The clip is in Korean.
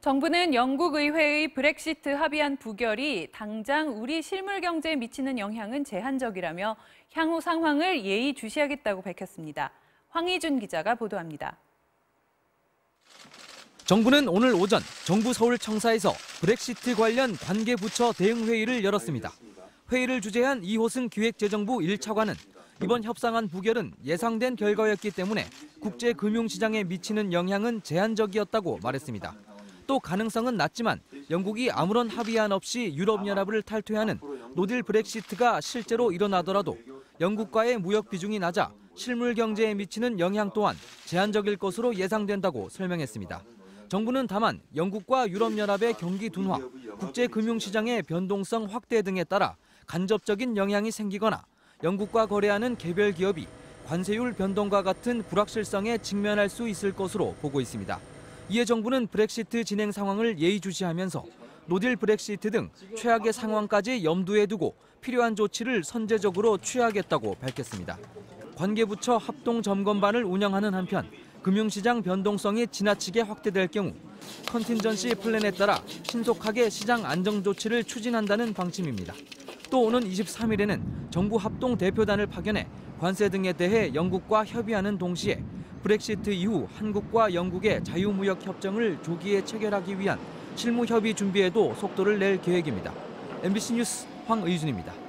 정부는 영국 의회의 브렉시트 합의안 부결이 당장 우리 실물 경제에 미치는 영향은 제한적이라며 향후 상황을 예의주시하겠다고 밝혔습니다. 황희준 기자가 보도합니다. 정부는 오늘 오전 정부 서울청사에서 브렉시트 관련 관계부처 대응회의를 열었습니다. 회의를 주재한 이호승 기획재정부 1차관은 이번 협상안 부결은 예상된 결과였기 때문에 국제금융시장에 미치는 영향은 제한적이었다고 말했습니다. 또 가능성은 낮지만 영국이 아무런 합의안 없이 유럽연합을 탈퇴하는 노딜 브렉시트가 실제로 일어나더라도 영국과의 무역 비중이 낮아 실물 경제에 미치는 영향 또한 제한적일 것으로 예상된다고 설명했습니다. 정부는 다만 영국과 유럽연합의 경기 둔화, 국제금융시장의 변동성 확대 등에 따라 간접적인 영향이 생기거나 영국과 거래하는 개별 기업이 관세율 변동과 같은 불확실성에 직면할 수 있을 것으로 보고 있습니다. 이에 정부는 브렉시트 진행 상황을 예의주시하면서 노딜 브렉시트 등 최악의 상황까지 염두에 두고 필요한 조치를 선제적으로 취하겠다고 밝혔습니다. 관계부처 합동 점검반을 운영하는 한편 금융시장 변동성이 지나치게 확대될 경우 컨틴전시 플랜에 따라 신속하게 시장 안정 조치를 추진한다는 방침입니다. 또 오는 23일에는 정부 합동 대표단을 파견해 관세 등에 대해 영국과 협의하는 동시에 브렉시트 이후 한국과 영국의 자유무역 협정을 조기에 체결하기 위한 실무 협의 준비에도 속도를 낼 계획입니다. MBC 뉴스 황의준입니다.